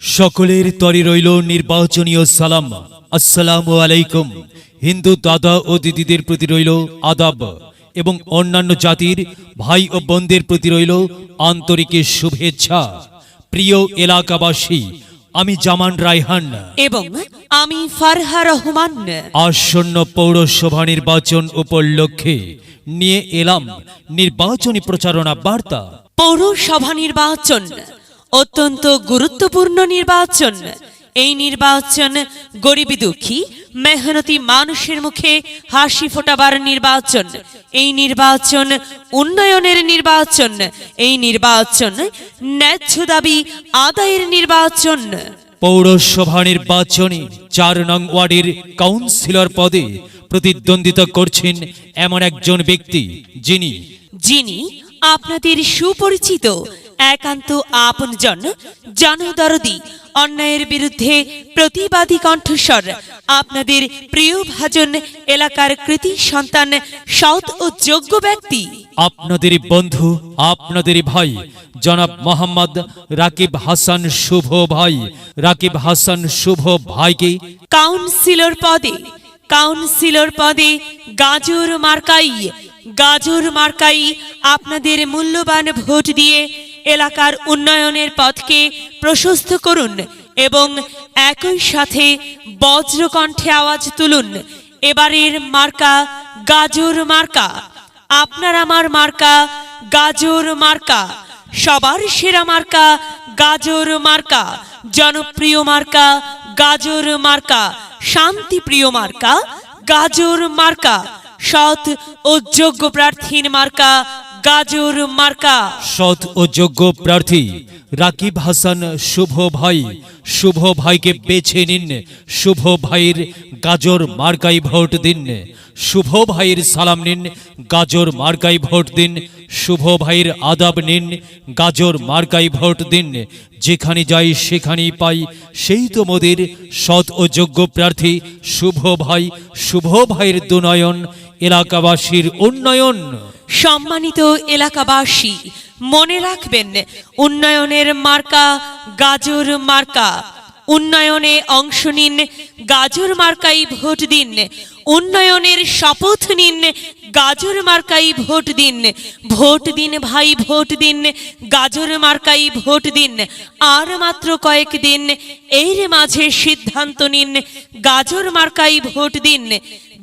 সকলের তরে রইল নির্বাচনীয় সালাম। আসসালামু আলাইকুম। হিন্দু দাদা ও দিদিদের প্রতি রইল আদাব এবং অন্যান্য জাতির ভাই ও বোনদের প্রতি রইল আন্তরিক শুভেচ্ছা। প্রিয় এলাকাবাসী আমি জামান রায়হান। এবং আমি ফারহা রহমান। আসন্ন পৌরসভা নির্বাচন উপলক্ষে নিয়ে এলাম নির্বাচনী প্রচারণা বার্তা। পৌরসভা নির্বাচন। অত্যন্ত গুরুত্বপূর্ণ নির্বাচন। এই নির্বাচন গরিব দুঃখী মেহনতি মানুষের মুখে হাসি ফোটাবার নির্বাচন। এই নির্বাচন উন্নয়নের নির্বাচন। এই নির্বাচন ন্যায্য দাবি আদায়ের নির্বাচন। পৌরসভা নির্বাচনে চার নং ওয়ার্ডের কাউন্সিলর পদে প্রতিদ্বন্দ্বিতা করছেন এমন একজন ব্যক্তি যিনি। যিনি আপনাদের সুপরিচিত একান্ত আপনজন জনদরদি অন্যায়ের বিরুদ্ধে প্রতিবাদী কণ্ঠস্বর। আপনাদের প্রিয় ভাজন এলাকার কৃতি সন্তান সৎ ও যোগ্য ব্যক্তি। আপনাদেরই বন্ধু আপনাদেরই ভাই জনাব মোহাম্মদ রাকিব হাসান শুভ ভাই। রাকিব হাসান শুভ ভাইকে কাউন্সিলর পদে কাউন্সিলর পদে গাজর মার্কাই। গাজর মার্কাই আপনাদের মূল্যবান ভোট দিয়ে এলাকার উন্নয়নের পথকে প্রশস্ত করুন এবং একই সাথে বজ্রকণ্ঠে আওয়াজ তুলুন। এবারের মার্কা গাজর মার্কা। আপনার আমার মার্কা গাজর মার্কা। সবার সেরা মার্কা গাজর মার্কা। জনপ্রিয় মার্কা গাজর মার্কা। শান্তিপ্রিয় মার্কা গাজর মার্কা। সৎ ও যোগ্য প্রার্থীর মার্কা গাজর মার্কা। সৎ ও যোগ্য প্রার্থী রাকিব হাসান শুভ ভাই। শুভ ভাইকে বেছে নিন। শুভ ভাইয়ের গাজর মার্কাই ভোট দিন। শুভ ভাইয়ের সালাম নিন। গাজর মার্কাই ভোট দিন। শুভ ভাইয়ের আদাব নিন। গাজর মার্কাই ভোট দিন। যেখানে যাই সেখানেই পাই। সেই তো মোদের সৎ ও যোগ্য প্রার্থী শুভ ভাই। শুভ ভাইয়ের দুনয়ন, এলাকাবাসীর উন্নয়ন। সম্মানিত এলাকাবাসী, মনে রাখবেন, উন্নয়নের মার্কা গাজর মার্কা। উন্নয়নে অংশ নিন, গাজর মার্কাই ভোট দিন। উন্নয়নের শপথ নিন, গাজর মার্কাই ভোট দিন। ভোট দিন ভাই, ভোট দিন, গাজর মার্কাই ভোট দিন। আর মাত্র কয়েক দিন, এর মাঝে সিদ্ধান্ত নিন, গাজর মার্কাই ভোট দিন।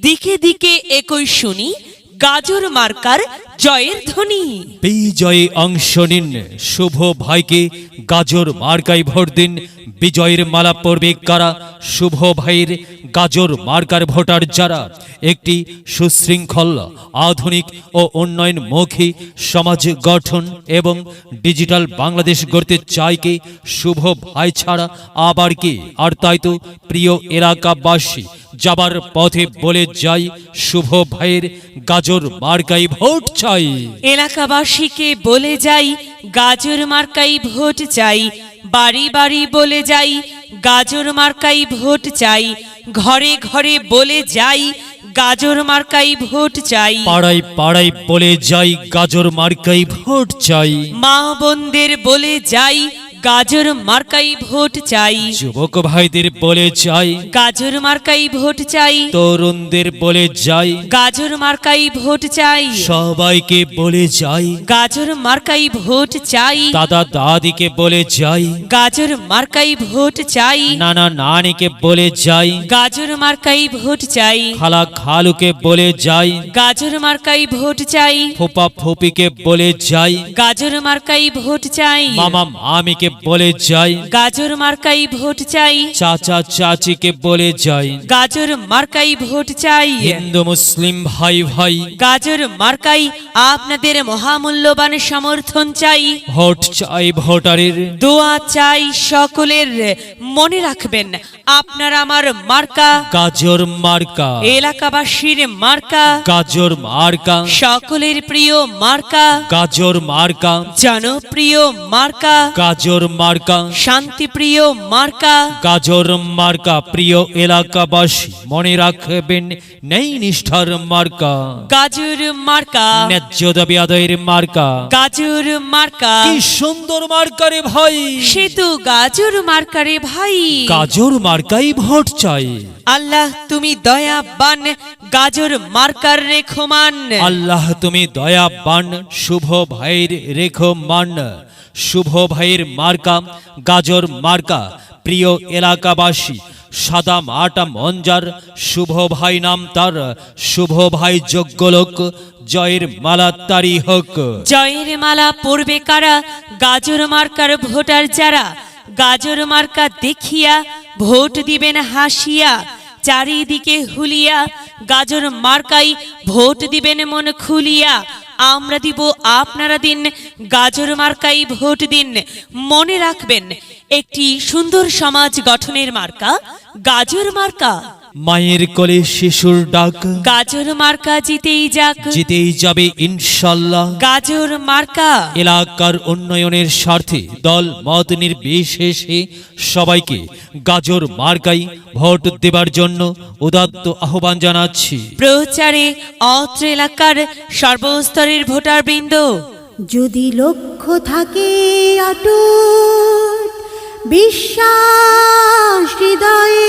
দিকে দিকে একই শুনি গাজর মার্কার জয়ের ধ্বনি। বিজয়ে অংশ নিন। শুভ ভাইকে গাজর মার্কাই ভোট দিন। বিজয়ের মালা পড়বে কারা? শুভ ভাইয়ের গাজর মার্কার ভোটার যারা? একটি সুশৃঙ্খল, আধুনিক ও উন্নয়নমুখী সমাজ গঠন এবং ডিজিটাল বাংলাদেশ গড়তে চায় কে? শুভ ভাই ছাড়া আবার কে? আর তাই তো প্রিয় এলাকাবাসী যাবার পথে বলে যাই শুভ ভাইয়ের গাজর মার্কাই ভোট চাই। এলাকাবাসীকে বলে যাই গাজর মার্কাই ভোট চাই। বাড়ি বাড়ি বলে যাই গাজর মার্কাই ভোট চাই। ঘরে ঘরে বলে যাই গাজর মার্কাই ভোট চাই। পাড়ায় পাড়ায় বলে যাই গাজর মার্কাই ভোট চাই। মা বোনদের বলে যাই গাজর মার্কাই ভোট চাই। যুবক ভাইদের বলে যাই গাজর মার্কাই ভোট চাই। তরুণদের বলে যাই। গাজর মার্কাই ভোট চাই। সবাইকে বলে যাই। গাজর মার্কাই ভোট চাই। দাদা দাদিকে বলে যাই। গাজর মার্কাই ভোট চাই। নানা নানিকে বলে যাই। গাজর মার্কাই ভোট চাই। খালা খালুকে বলে যাই। গাজর মার্কাই ভোট চাই। ফোপা ফোপিকে বলে যাই। গাজর মার্কাই ভোট চাই। মামা মামিকে বলে যাই। গাজর মার্কাই ভোট চাই। চাচা চাচিকে বলে যাই। গাজর মার্কাই ভোট চাই। হিন্দু মুসলিম ভাই ভাই। গাজর মার্কাই আপনাদের মহামূল্যবান সমর্থন চাই। ভোট চাই ভোটারের। দোয়া চাই সকলের। মনে রাখবেন আপনার আমার মার্কা। গাজর মার্কা। এলাকাবাসীর মার্কা। গাজর মার্কা। সকলের প্রিয় মার্কা। গাজর মার্কা। জনপ্রিয় মার্কা। গাজর মার্কা। শান্তিপ্রিয় মার্কা। গাজর মার্কা প্রিয় এলাকাবাসী মনে রাখবেন নেই নিষ্ঠার মার্কা। গাজর মার্কা। ন্যায্য দাবি আদায়ের মার্কা। গাজর মার্কা। কি সুন্দর মার্কারে ভাই। সেতু গাজর মার্কারে ভাই। গাজর মার্কাই ভোট চাই। আল্লাহ তুমি দয়াবান গাজর মার্কার রেখমান। আল্লাহ তুমি দয়াবান শুভ ভাইয়ের রেখো মান শুভ ভাইয়ের মার্কা গাজর মার্কা। প্রিয় এলাকাবাসী সাদা মাটা মঞ্জার শুভ ভাই নাম তার। শুভ ভাই যোগ্য লোক জয়ের মালা তারি হোক। জয়ের মালা পড়বে কারা? গাজর মার্কার ভোটার যারা? গাজর মার্কা দেখিয়া ভোট দিবেন হাসিয়া, চারিদিকে হুলিয়া, গাজর মার্কাই ভোট দিবেন মন খুলিয়া। আমরা দিব আপনারা দিন, গাজর মার্কাই ভোট দিন। মনে রাখবেন, একটি সুন্দর সমাজ গঠনের মার্কা, গাজর মার্কা। মায়ের কোলে শিশুর ডাক। গাজর মার্কা জিতেই যাক। জিতেই যাবে ইনশাল্লাহ। গাজর মার্কা। এলাকার উন্নয়নের স্বার্থে দল মত নির্বিশেষে সবাইকে গাজর মার্কাই ভোট দেবার জন্য উদাত্ত আহ্বান জানাচ্ছি। প্রচারে অত্র এলাকার সর্বস্তরের ভোটার বৃন্দ যদি লক্ষ্য থাকে অটুট বিশ্বাস হৃদয়ে